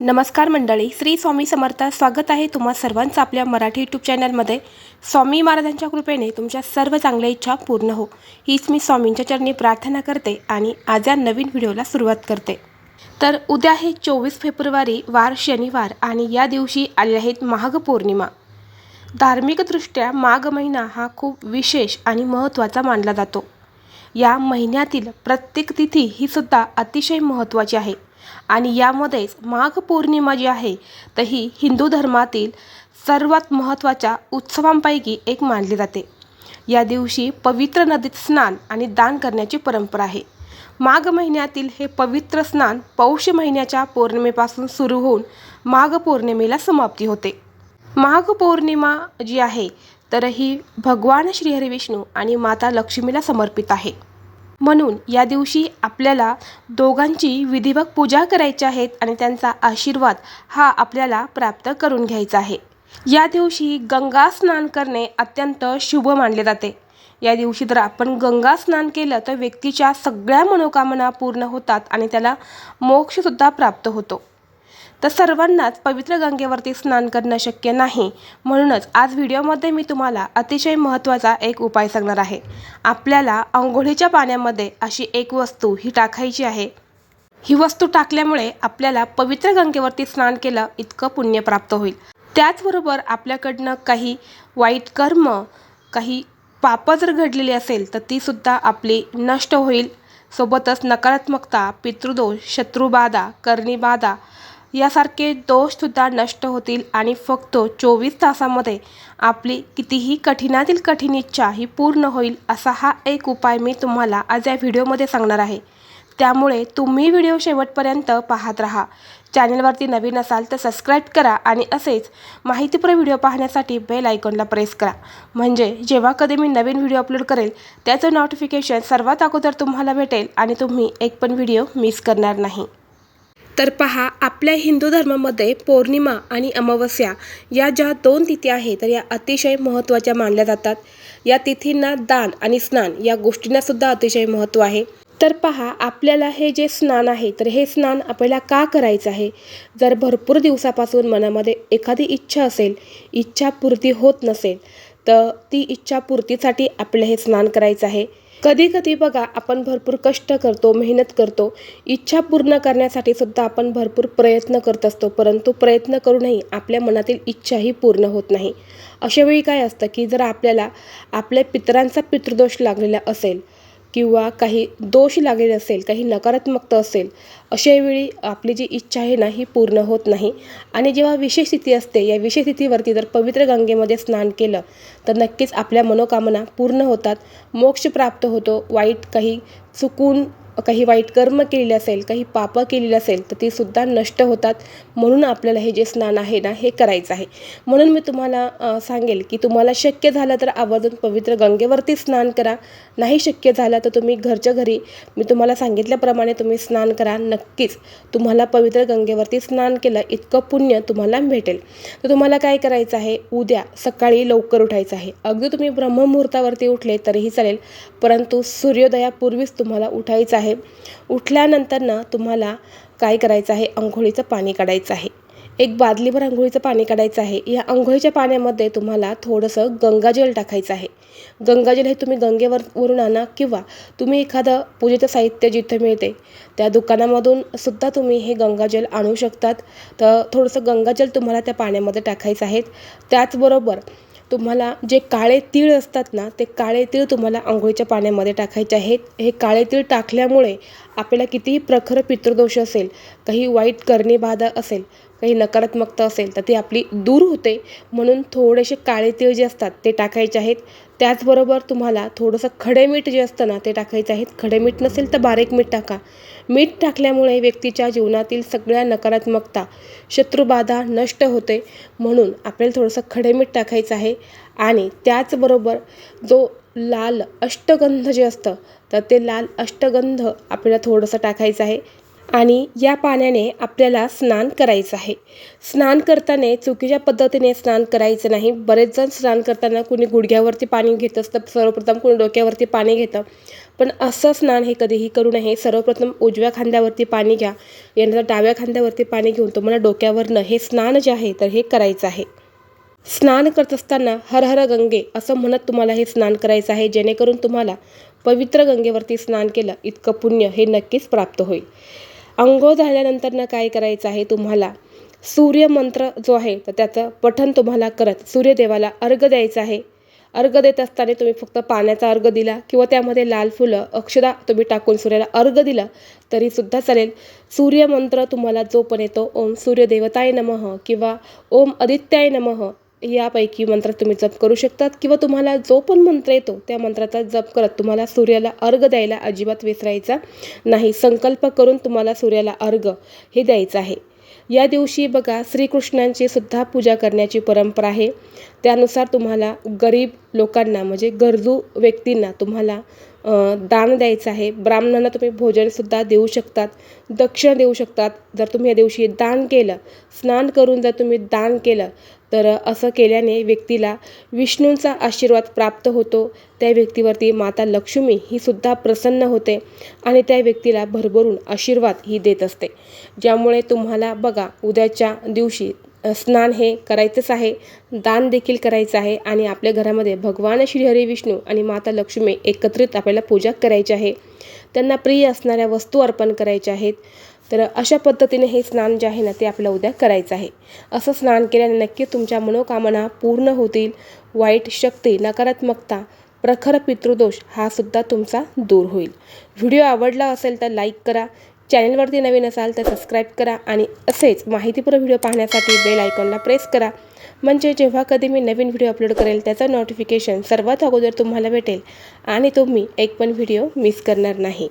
नमस्कार मंडळी श्री स्वामी समर्थ. स्वागत आहे तुम्हा सर्वांचं आपल्या मराठी यूट्यूब चॅनलमध्ये स्वामी महाराजांच्या कृपेने तुमच्या सर्व चांगल्या इच्छा पूर्ण हो. हीच मी स्वामींच्या चरणी प्रार्थना करते आणि आज या नवीन व्हिडिओला सुरुवात करते. तर उद्या आहे चोवीस फेब्रुवारी वार शनिवार आणि या दिवशी आले आहेत माघ पौर्णिमा. धार्मिकदृष्ट्या माघ महिना हा खूप विशेष आणि महत्त्वाचा मानला जातो. या महिन्यातील प्रत्येक तिथी ही सुद्धा अतिशय महत्त्वाची आहे. आणि यामध्येच माघ पौर्णिमा जी आहे तर ही हिंदू धर्मातील सर्वात महत्त्वाच्या उत्सवांपैकी एक मानली जाते. या दिवशी पवित्र नदीत स्नान आणि दान करण्याची परंपरा आहे. माघ महिन्यातील हे पवित्र स्नान पौष महिन्याच्या पौर्णिमेपासून सुरू होऊन माघ पौर्णिमेला समाप्ती होते. माघ पौर्णिमा जी आहे तर ही भगवान श्रीहरी विष्णू आणि माता लक्ष्मीला समर्पित आहे. म्हणून या दिवशी आपल्याला दोघांची विधिवत पूजा करायची आहेत आणि त्यांचा आशीर्वाद हा आपल्याला प्राप्त करून घ्यायचा आहे. या दिवशी गंगा स्नान करणे अत्यंत शुभ मानले जाते. या दिवशी जर आपण गंगा स्नान केलं तर व्यक्तीच्या सगळ्या मनोकामना पूर्ण होतात आणि त्याला मोक्षसुद्धा प्राप्त होतो. तर सर्वांनाच पवित्र गंगेवरती स्नान करणं शक्य नाही. म्हणूनच आज व्हिडिओमध्ये मी तुम्हाला अतिशय महत्त्वाचा एक उपाय सांगणार आहे. आपल्याला आंघोळीच्या पाण्यामध्ये अशी एक वस्तू ही टाकायची आहे. ही वस्तू टाकल्यामुळे आपल्याला पवित्र गंगेवरती स्नान केलं इतकं पुण्य प्राप्त होईल. त्याचबरोबर आपल्याकडनं काही वाईट कर्म काही पापं जर घडलेली असेल तर तीसुद्धा आपली नष्ट होईल. सोबतच नकारात्मकता पितृदोष शत्रुबाधा कर्णीबाधा यासारखे दोषसुद्धा नष्ट होतील आणि फक्त चोवीस तासामध्ये आपली कितीही कठीणातील कठीण इच्छा ही पूर्ण होईल असा हा एक उपाय मी तुम्हाला आज या व्हिडिओमध्ये सांगणार आहे. त्यामुळे तुम्ही व्हिडिओ शेवटपर्यंत पाहत राहा. चॅनलवरती नवीन असाल तर सबस्क्राईब करा आणि असेच माहितीपूर्ण व्हिडिओ पाहण्यासाठी बेल आयकॉनला प्रेस करा. म्हणजे जेव्हा कधी मी नवीन व्हिडिओ अपलोड करेल त्याचं नोटिफिकेशन सर्वात अगोदर तुम्हाला भेटेल आणि तुम्ही एक पण व्हिडिओ मिस करणार नाही. तर पहा आपल्या हिंदू धर्मामध्ये पौर्णिमा आणि अमावस्या या ज्या दोन तिथी आहेत तर या अतिशय महत्त्वाच्या मानल्या जातात. या तिथींना दान आणि स्नान या गोष्टींनासुद्धा अतिशय महत्त्व आहे. तर पहा आपल्याला हे जे स्नान आहे तर हे स्नान आपल्याला का करायचं आहे? जर भरपूर दिवसापासून मनामध्ये एखादी इच्छा असेल इच्छापूर्ती होत नसेल तर ती इच्छापूर्तीसाठी आपलं हे स्नान करायचं आहे. कधी कधी बघा आपण भरपूर कष्ट करतो मेहनत करतो. इच्छा पूर्ण करण्यासाठी सुद्धा आपण भरपूर प्रयत्न करत असतो. परंतु प्रयत्न करूनही आपल्या मनातील इच्छाही पूर्ण होत नाही. अशावेळी काय असतं की जर आपल्याला आपल्या पितरांचा पितृदोष लागलेला असेल किंवा काही दोष लागलेले असेल काही नकारात्मकता असेल अशावेळी आपली जी इच्छा आहे ना ही पूर्ण होत नाही. आणि जेव्हा विशेष स्थिती असते या विशेष स्थितीवरती जर पवित्र गंगेमध्ये स्नान केलं तर नक्कीच आपल्या मनोकामना पूर्ण होतात. मोक्ष प्राप्त होतो. वाईट काही चुकून काही वाईट कर्म केलेले असेल काही पापं केलेली असेल तर ती सुद्धा नष्ट होतात. म्हणून आपल्याला हे जे स्नान आहे ना हे करायचं आहे. म्हणून मी तुम्हाला सांगेल की तुम्हाला शक्य झालं तर आवर्जून पवित्र गंगेवरती स्नान करा. नाही शक्य झालं तर तुम्ही घरच्या घरी मी तुम्हाला सांगितल्याप्रमाणे तुम्ही स्नान करा. नक्कीच तुम्हाला पवित्र गंगेवरती स्नान केलं इतकं पुण्य तुम्हाला भेटेल. तर तुम्हाला काय करायचं आहे? उद्या सकाळी लवकर उठायचं आहे. अगदी तुम्ही ब्रह्ममुहूर्तावरती उठले तरीही चालेल परंतु सूर्योदयापूर्वीच तुम्हाला उठायचं आहे. उठल्यानंतर ना तुम्हाला काय करायचं आहे? अंघोळीचं पाणी काढायचं आहे. एक बादलीभर आंघोळीचं पाणी काढायचं आहे. या आंघोळीच्या पाण्यामध्ये तुम्हाला थोडंसं गंगाजल टाकायचं आहे. गंगाजल हे तुम्ही गंगेवर वरून आणा किंवा तुम्ही एखादं पूजेचं साहित्य जिथे मिळते त्या दुकानामधून सुद्धा तुम्ही हे गंगाजल आणू शकतात. तर थोडंसं गंगाजल तुम्हाला त्या पाण्यामध्ये टाकायचं आहे. त्याचबरोबर तुम्हाला जे काळे तीळ असतात ना ते काळे तीळ तुम्हाला आंघोळीच्या पाण्यामध्ये टाकायचे आहेत हे काळे तीळ टाकल्यामुळे आपल्याला कितीही प्रखर पितृदोष असेल काही वाईट करणी बाधा असेल काही नकारात्मकता असेल तर ती आपली दूर होते. म्हणून थोडेसे काळे तीळ जे असतात ते टाकायचे आहेत. त्याचबरोबर तुम्हाला थोडंसं खडे मीठ जे असतं ना ते टाकायचं आहेत खडे मीठ नसेल तर बारीक मीठ टाका. मीठ टाकल्यामुळे व्यक्तीच्या जीवनातील सगळ्या नकारात्मकता शत्रुबाधा नष्ट होते. म्हणून आपल्याला थोडंसं खडे मीठ टाकायचं आहे. आणि त्याचबरोबर जो लाल अष्टगंध जे असतं तर ते लाल अष्टगंध आपल्याला थोडंसं टाकायचं आहे. आणि या पाण्याने आपल्याला स्नान करायचं आहे. स्नान करताना चुकीच्या पद्धतीने स्नान करायचं नाही. बरेच जण स्नान करताना कुणी गुडघ्यावरती पाणी घेत असतं सर्वप्रथम कुणी डोक्यावरती पाणी घेतं. पण असं स्नान हे कधीही करू नये. सर्वप्रथम उजव्या खांद्यावरती पाणी घ्या. यानंतर डाव्या खांद्यावरती पाणी घेऊन तुम्हाला डोक्यावरनं हे स्नान जे आहे तर हे करायचं आहे. स्नान करत असताना हर हर गंगे असं म्हणत तुम्हाला हे स्नान करायचं आहे जेणेकरून तुम्हाला पवित्र गंगेवरती स्नान केलं इतकं पुण्य हे नक्कीच प्राप्त होईल. अंघोळ झाल्यानंतरनं काय करायचं आहे तुम्हाला? सूर्यमंत्र जो आहे तर त्याचं पठण तुम्हाला करत सूर्यदेवाला अर्घ द्यायचा आहे. अर्घ देत असताना तुम्ही फक्त पाण्याचा अर्घ दिला किंवा त्यामध्ये लाल फुलं अक्षदा तुम्ही टाकून सूर्याला अर्घ दिला तरीसुद्धा चालेल. सूर्यमंत्र तुम्हाला जो पण येतो ओम सूर्यदेवताय नमः किंवा ओम आदित्याय नमः यापैकी मंत्र तुम्ही जप करू शकतात किंवा तुम्हाला जो पण मंत्र येतो त्या मंत्राचा जप करत तुम्हाला सूर्याला अर्घ द्यायला अजिबात विसरायचा नाही. संकल्प करून तुम्हाला सूर्याला अर्घ हे द्यायचं आहे. या दिवशी बघा श्रीकृष्णांची सुद्धा पूजा करण्याची परंपरा आहे. त्यानुसार तुम्हाला गरीब लोकांना म्हणजे गरजू व्यक्तींना तुम्हाला दान द्यायचं आहे. ब्राह्मणांना तुम्ही भोजनसुद्धा देऊ शकतात दक्षिणा देऊ शकतात. जर तुम्ही या दिवशी दान केलं स्नान करून जर तुम्ही दान केलं तर असं केल्याने व्यक्तीला विष्णूंचा आशीर्वाद प्राप्त होतो. त्या व्यक्तीवरती माता लक्ष्मी ही सुद्धा प्रसन्न होते आणि त्या व्यक्तीला भरभरून आशीर्वाद ही देत असते. ज्यामुळे तुम्हाला बघा उद्याच्या दिवशी स्नान हे करायचंच आहे दान देखील करायचं आहे आणि आपल्या घरामध्ये भगवान श्री हरी विष्णू आणि माता लक्ष्मी एकत्रित आपल्याला पूजा करायची आहे. त्यांना प्रिय असणाऱ्या वस्तू अर्पण करायच्या आहेत. तर अशा पद्धतीने हे स्नान जे आहे ना ते आपलं उद्या करायचं आहे. असं स्नान केल्याने नक्की तुमच्या मनोकामना पूर्ण होतील वाईट शक्ती नकारात्मकता प्रखर पितृदोष हा सुद्धा तुमचा दूर होईल. व्हिडिओ आवडला असेल तर लाईक करा चॅनलवरती नवीन असाल तर सबस्क्राईब करा आणि असेच माहितीपूर्ण व्हिडिओ पाहण्यासाठी बेल आयकॉनला प्रेस करा. म्हणजे जेव्हा कधी मी नवीन व्हिडिओ अपलोड करेल त्याचं नोटिफिकेशन सर्वात अगोदर तुम्हाला भेटेल आणि तुम्ही एक पण व्हिडिओ मिस करणार नाही.